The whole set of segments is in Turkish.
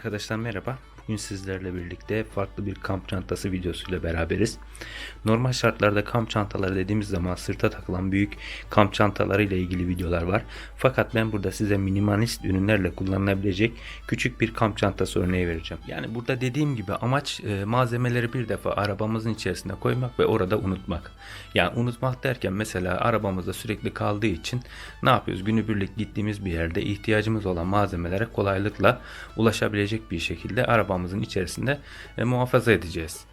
Arkadaşlar merhaba. Bugün sizlerle birlikte farklı bir kamp çantası videosuyla beraberiz. Normal şartlarda kamp çantaları dediğimiz zaman sırta takılan büyük kamp çantaları ile ilgili videolar var. Fakat ben burada size minimalist ürünlerle kullanılabilecek küçük bir kamp çantası örneği vereceğim. Yani burada dediğim gibi amaç e, malzemeleri bir defa arabamızın içerisine koymak ve orada unutmak. Yani unutmak derken mesela arabamızda sürekli kaldığı için ne yapıyoruz? Günübirlik gittiğimiz bir yerde ihtiyacımız olan malzemelere kolaylıkla ulaşabilecek bir şekilde arabamızın içerisinde e, muhafaza edeceğiz.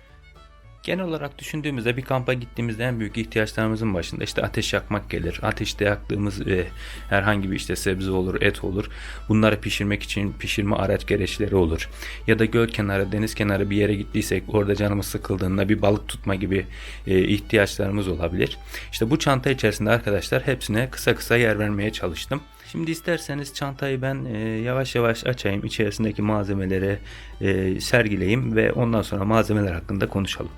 Genel olarak düşündüğümüzde bir kampa gittiğimizde en büyük ihtiyaçlarımızın başında işte ateş yakmak gelir. Ateşte yaktığımız e, herhangi bir işte sebze olur, et olur. Bunları pişirmek için pişirme araç gereçleri olur. Ya da göl kenarı, deniz kenarı bir yere gittiysek orada canımız sıkıldığında bir balık tutma gibi e, ihtiyaçlarımız olabilir. İşte bu çanta içerisinde arkadaşlar hepsine kısa kısa yer vermeye çalıştım. Şimdi isterseniz çantayı ben e, yavaş yavaş açayım, içerisindeki malzemeleri e, sergileyeyim ve ondan sonra malzemeler hakkında konuşalım.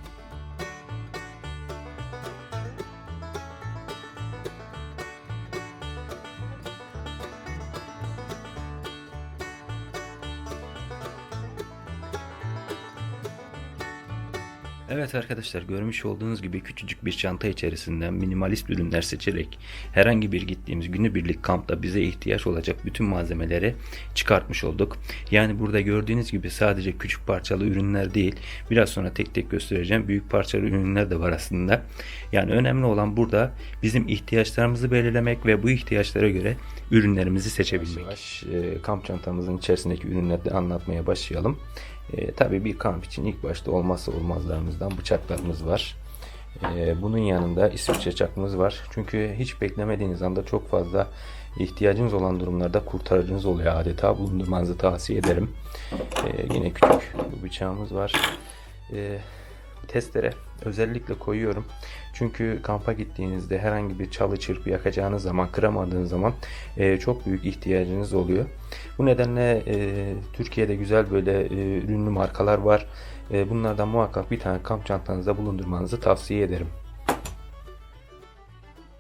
Evet arkadaşlar görmüş olduğunuz gibi küçücük bir çanta içerisinden minimalist ürünler seçerek herhangi bir gittiğimiz günübirlik kampta bize ihtiyaç olacak bütün malzemeleri çıkartmış olduk. Yani burada gördüğünüz gibi sadece küçük parçalı ürünler değil biraz sonra tek tek göstereceğim büyük parçalı ürünler de var aslında. Yani önemli olan burada bizim ihtiyaçlarımızı belirlemek ve bu ihtiyaçlara göre ürünlerimizi seçebilmek. Yavaş, e, kamp çantamızın içerisindeki ürünleri de anlatmaya başlayalım. E, tabii bir kamp için ilk başta olmazsa olmazlarımızdan bıçaklarımız var. E, bunun yanında İsviçre çakımız var. Çünkü hiç beklemediğiniz anda çok fazla ihtiyacınız olan durumlarda kurtarıcınız oluyor adeta. Bulundurmanızı tavsiye ederim. E, yine küçük bir bıçağımız var. E, testere özellikle koyuyorum. Çünkü kampa gittiğinizde herhangi bir çalı çırpı yakacağınız zaman, kıramadığınız zaman e, çok büyük ihtiyacınız oluyor. Bu nedenle e, Türkiye'de güzel böyle e, ürünlü markalar var. E, bunlardan muhakkak bir tane kamp çantanızda bulundurmanızı tavsiye ederim.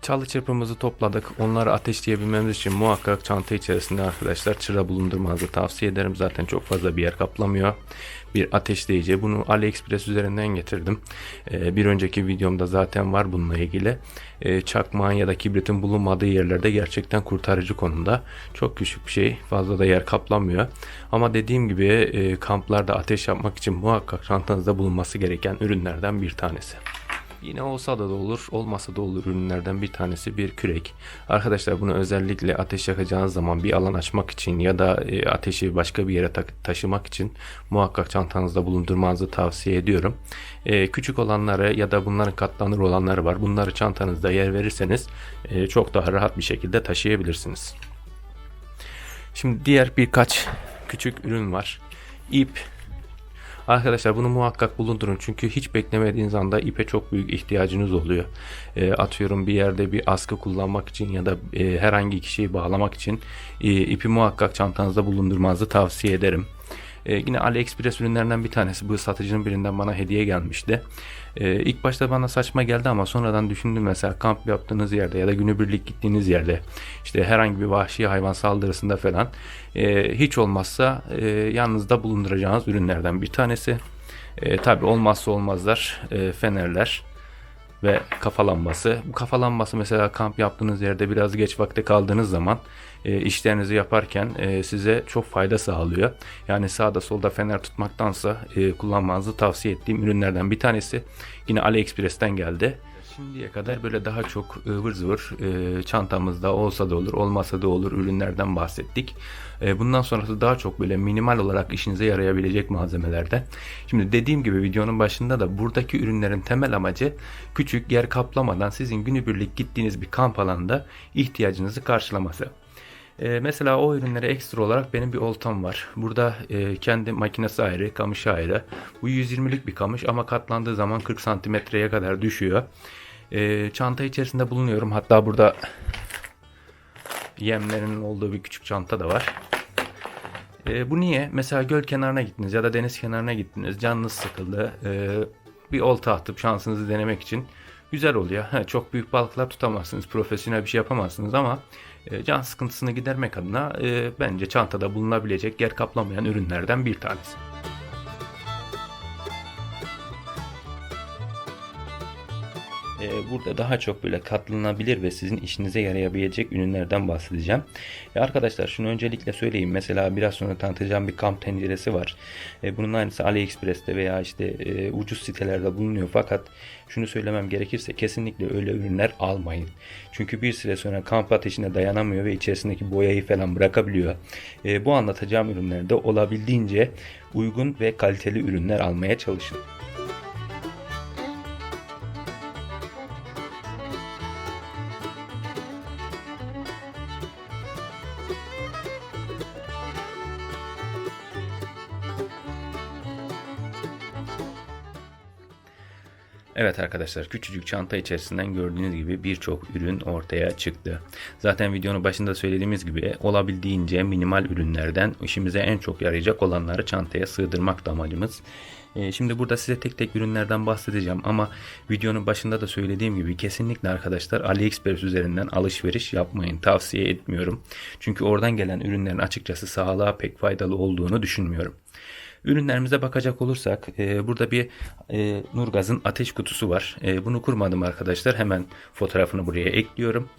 Çalı çırpımızı topladık. Onları ateşleyebilmemiz için muhakkak çanta içerisinde arkadaşlar çıra bulundurmanızı tavsiye ederim. Zaten çok fazla bir yer kaplamıyor. Bir ateşleyici. Bunu AliExpress üzerinden getirdim. Ee, bir önceki videomda zaten var bununla ilgili. Ee, çakmağın ya da kibritin bulunmadığı yerlerde gerçekten kurtarıcı konumda. Çok küçük bir şey. Fazla da yer kaplamıyor. Ama dediğim gibi e, kamplarda ateş yapmak için muhakkak çantanızda bulunması gereken ürünlerden bir tanesi. Yine olsa da da olur, olmasa da olur ürünlerden bir tanesi bir kürek. Arkadaşlar bunu özellikle ateş yakacağınız zaman bir alan açmak için ya da e, ateşi başka bir yere ta- taşımak için muhakkak çantanızda bulundurmanızı tavsiye ediyorum. E, küçük olanları ya da bunların katlanır olanları var. Bunları çantanızda yer verirseniz e, çok daha rahat bir şekilde taşıyabilirsiniz. Şimdi diğer birkaç küçük ürün var. İp, Arkadaşlar bunu muhakkak bulundurun çünkü hiç beklemediğiniz anda ipe çok büyük ihtiyacınız oluyor. E, atıyorum bir yerde bir askı kullanmak için ya da e, herhangi bir şeyi bağlamak için e, ipi muhakkak çantanızda bulundurmanızı tavsiye ederim. E, yine AliExpress ürünlerinden bir tanesi bu satıcının birinden bana hediye gelmişti. E, ilk başta bana saçma geldi ama sonradan düşündüm mesela kamp yaptığınız yerde ya da günübirlik gittiğiniz yerde işte herhangi bir vahşi hayvan saldırısında falan e, hiç olmazsa e, yanınızda bulunduracağınız ürünlerden bir tanesi. E, Tabi olmazsa olmazlar e, fenerler ve kafa lambası. Bu kafa lambası mesela kamp yaptığınız yerde biraz geç vakte kaldığınız zaman e, işlerinizi yaparken e, size çok fayda sağlıyor. Yani sağda solda fener tutmaktansa e, kullanmanızı tavsiye ettiğim ürünlerden bir tanesi. Yine AliExpress'ten geldi. Şimdiye kadar böyle daha çok ıvır zıvır e, çantamızda olsa da olur olmasa da olur ürünlerden bahsettik. E, bundan sonrası daha çok böyle minimal olarak işinize yarayabilecek malzemelerden. Şimdi dediğim gibi videonun başında da buradaki ürünlerin temel amacı küçük yer kaplamadan sizin günübirlik gittiğiniz bir kamp alanında ihtiyacınızı karşılaması. Ee, mesela o ürünlere ekstra olarak benim bir oltam var. Burada e, kendi makinesi ayrı, kamışı ayrı. Bu 120'lik bir kamış ama katlandığı zaman 40 santimetreye kadar düşüyor. E, çanta içerisinde bulunuyorum. Hatta burada yemlerinin olduğu bir küçük çanta da var. E, bu niye? Mesela göl kenarına gittiniz ya da deniz kenarına gittiniz. Canınız sıkıldı. E, bir olta atıp şansınızı denemek için güzel oluyor. Ha, çok büyük balıklar tutamazsınız. Profesyonel bir şey yapamazsınız ama E, can sıkıntısını gidermek adına e, bence çantada bulunabilecek yer kaplamayan ürünlerden bir tanesi. Burada daha çok böyle katlanabilir ve sizin işinize yarayabilecek ürünlerden bahsedeceğim. Ya arkadaşlar şunu öncelikle söyleyeyim. Mesela biraz sonra tanıtacağım bir kamp tenceresi var. Ee, Bunun aynısı AliExpress'te veya işte e, ucuz sitelerde bulunuyor. Fakat şunu söylemem gerekirse kesinlikle öyle ürünler almayın. Çünkü bir süre sonra kamp ateşine dayanamıyor ve içerisindeki boyayı falan bırakabiliyor. Ee, Bu anlatacağım ürünlerde olabildiğince uygun ve kaliteli ürünler almaya çalışın. Evet arkadaşlar küçücük çanta içerisinden gördüğünüz gibi birçok ürün ortaya çıktı. Zaten videonun başında söylediğimiz gibi olabildiğince minimal ürünlerden işimize en çok yarayacak olanları çantaya sığdırmak da amacımız. Ee, Şimdi burada size tek tek ürünlerden bahsedeceğim ama videonun başında da söylediğim gibi kesinlikle arkadaşlar AliExpress üzerinden alışveriş yapmayın. Tavsiye etmiyorum. Çünkü oradan gelen ürünlerin açıkçası sağlığa pek faydalı olduğunu düşünmüyorum. Ürünlerimize bakacak olursak e, burada bir e, Nurgaz'ın ateş kutusu var. E, bunu kurmadım arkadaşlar. Hemen fotoğrafını buraya ekliyorum.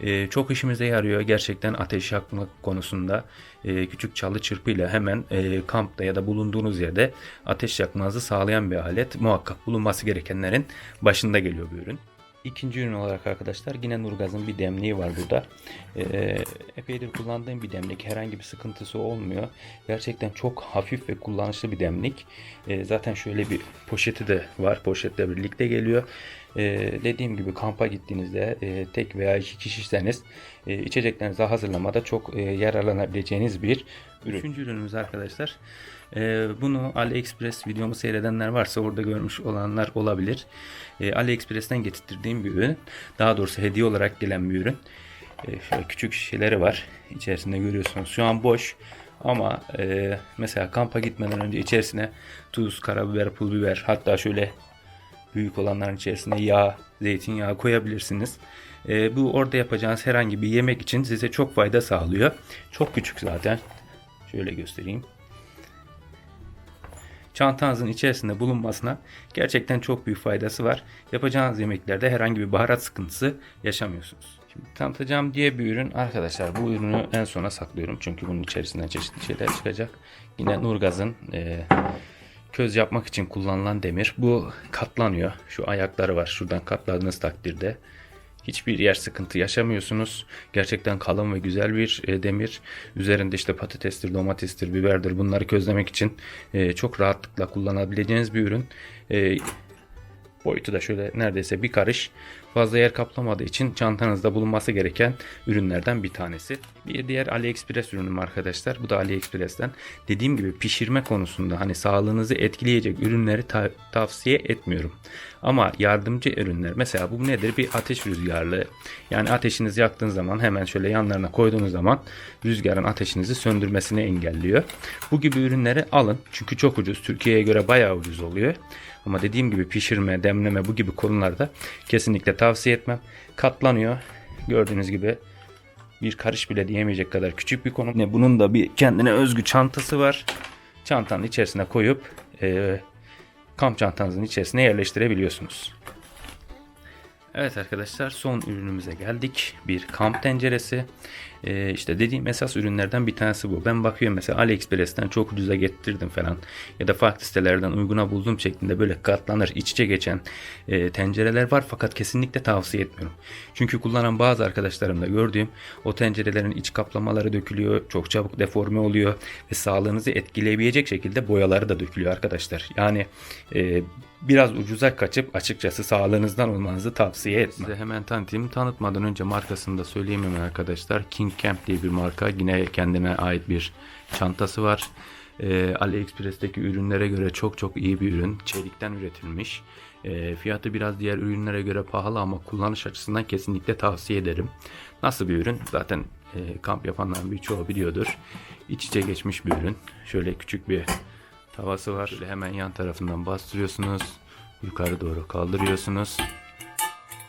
E, çok işimize yarıyor. Gerçekten ateş yakma konusunda e, küçük çalı çırpıyla hemen e, kampta ya da bulunduğunuz yerde ateş yakmanızı sağlayan bir alet. Muhakkak bulunması gerekenlerin başında geliyor bu ürün. İkinci ürün olarak arkadaşlar yine Nurgaz'ın bir demliği var burada. Ee, epeydir kullandığım bir demlik. Herhangi bir sıkıntısı olmuyor. Gerçekten çok hafif ve kullanışlı bir demlik. Ee, zaten şöyle bir poşeti de var. Poşetle birlikte geliyor. Ee, dediğim gibi kampa gittiğinizde e, tek veya iki kişiyseniz e, içeceklerinizi hazırlamada çok e, yararlanabileceğiniz bir ürün. Üçüncü ürünümüz arkadaşlar. Ee, bunu AliExpress videomu seyredenler varsa orada görmüş olanlar olabilir. Ee, AliExpress'ten getirttiğim bir ürün. Daha doğrusu hediye olarak gelen bir ürün. Ee, şöyle küçük şişeleri var. İçerisinde görüyorsunuz. Şu an boş. Ama e, mesela kampa gitmeden önce içerisine tuz, karabiber, pul biber hatta şöyle büyük olanların içerisine yağ, zeytinyağı koyabilirsiniz. Ee, bu orada yapacağınız herhangi bir yemek için size çok fayda sağlıyor. Çok küçük zaten. Şöyle göstereyim çantanızın içerisinde bulunmasına gerçekten çok büyük faydası var. Yapacağınız yemeklerde herhangi bir baharat sıkıntısı yaşamıyorsunuz. Şimdi tanıtacağım diye bir ürün arkadaşlar bu ürünü en sona saklıyorum çünkü bunun içerisinden çeşitli şeyler çıkacak. Yine Nurgaz'ın e, köz yapmak için kullanılan demir. Bu katlanıyor. Şu ayakları var. Şuradan katladığınız takdirde Hiçbir yer sıkıntı yaşamıyorsunuz. Gerçekten kalın ve güzel bir e, demir. Üzerinde işte patatestir, domatestir, biberdir bunları közlemek için e, çok rahatlıkla kullanabileceğiniz bir ürün. Boyutu da şöyle neredeyse bir karış. Fazla yer kaplamadığı için çantanızda bulunması gereken ürünlerden bir tanesi. Bir diğer AliExpress ürünüm arkadaşlar. Bu da AliExpress'ten. Dediğim gibi pişirme konusunda hani sağlığınızı etkileyecek ürünleri ta- tavsiye etmiyorum. Ama yardımcı ürünler mesela bu nedir? Bir ateş rüzgarlı. Yani ateşinizi yaktığınız zaman hemen şöyle yanlarına koyduğunuz zaman rüzgarın ateşinizi söndürmesini engelliyor. Bu gibi ürünleri alın. Çünkü çok ucuz. Türkiye'ye göre bayağı ucuz oluyor. Ama dediğim gibi pişirme, demleme bu gibi konularda kesinlikle tavsiye etmem. Katlanıyor. Gördüğünüz gibi bir karış bile diyemeyecek kadar küçük bir konu. Bunun da bir kendine özgü çantası var. Çantanın içerisine koyup e, kamp çantanızın içerisine yerleştirebiliyorsunuz. Evet arkadaşlar son ürünümüze geldik. Bir kamp tenceresi. Ee, işte dediğim esas ürünlerden bir tanesi bu. Ben bakıyorum mesela AliExpress'ten çok ucuza getirdim falan. Ya da farklı sitelerden uyguna buldum şeklinde böyle katlanır iç içe geçen e, tencereler var. Fakat kesinlikle tavsiye etmiyorum. Çünkü kullanan bazı arkadaşlarımda gördüğüm o tencerelerin iç kaplamaları dökülüyor. Çok çabuk deforme oluyor. Ve sağlığınızı etkileyebilecek şekilde boyaları da dökülüyor arkadaşlar. Yani e, biraz ucuza kaçıp açıkçası sağlığınızdan olmanızı tavsiye etmem. Size hemen tanıtayım. Tanıtmadan önce markasını da söyleyeyim hemen arkadaşlar. King Camp diye bir marka. Yine kendine ait bir çantası var. Ee, AliExpress'teki ürünlere göre çok çok iyi bir ürün. Çelikten üretilmiş. Ee, fiyatı biraz diğer ürünlere göre pahalı ama kullanış açısından kesinlikle tavsiye ederim. Nasıl bir ürün? Zaten e, kamp yapanların birçoğu biliyordur. İç içe geçmiş bir ürün. Şöyle küçük bir tavası var. Şöyle hemen yan tarafından bastırıyorsunuz. Yukarı doğru kaldırıyorsunuz.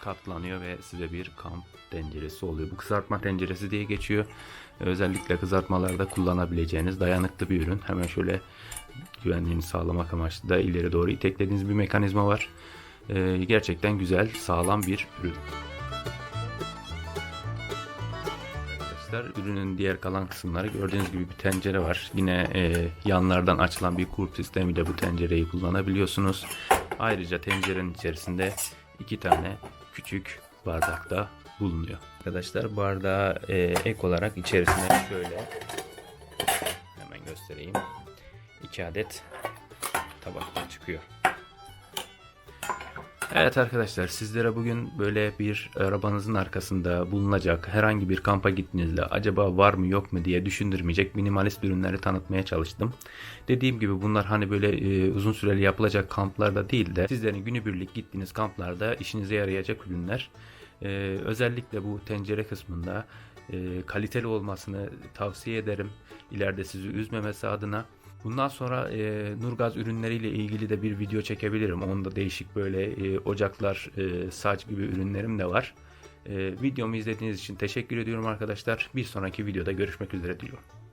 Katlanıyor ve size bir kamp tenceresi oluyor. Bu kızartma tenceresi diye geçiyor. Özellikle kızartmalarda kullanabileceğiniz dayanıklı bir ürün. Hemen şöyle güvenliğini sağlamak amaçlı da ileri doğru iteklediğiniz bir mekanizma var. Ee, gerçekten güzel, sağlam bir ürün. Arkadaşlar ürünün diğer kalan kısımları gördüğünüz gibi bir tencere var. Yine e, yanlardan açılan bir kulp sistemiyle bu tencereyi kullanabiliyorsunuz. Ayrıca tencerenin içerisinde iki tane küçük bardak da bulunuyor. Arkadaşlar bardağı e, ek olarak içerisine şöyle hemen göstereyim. İki adet tabaktan çıkıyor. Evet arkadaşlar sizlere bugün böyle bir arabanızın arkasında bulunacak herhangi bir kampa gittiğinizde acaba var mı yok mu diye düşündürmeyecek minimalist ürünleri tanıtmaya çalıştım. Dediğim gibi bunlar hani böyle e, uzun süreli yapılacak kamplarda değil de sizlerin günübirlik gittiğiniz kamplarda işinize yarayacak ürünler. E, özellikle bu tencere kısmında e, kaliteli olmasını tavsiye ederim. İleride sizi üzmemesi adına. Bundan sonra e, Nurgaz ürünleriyle ilgili de bir video çekebilirim. Onda değişik böyle e, ocaklar, e, saç gibi ürünlerim de var. E, videomu izlediğiniz için teşekkür ediyorum arkadaşlar. Bir sonraki videoda görüşmek üzere diliyorum.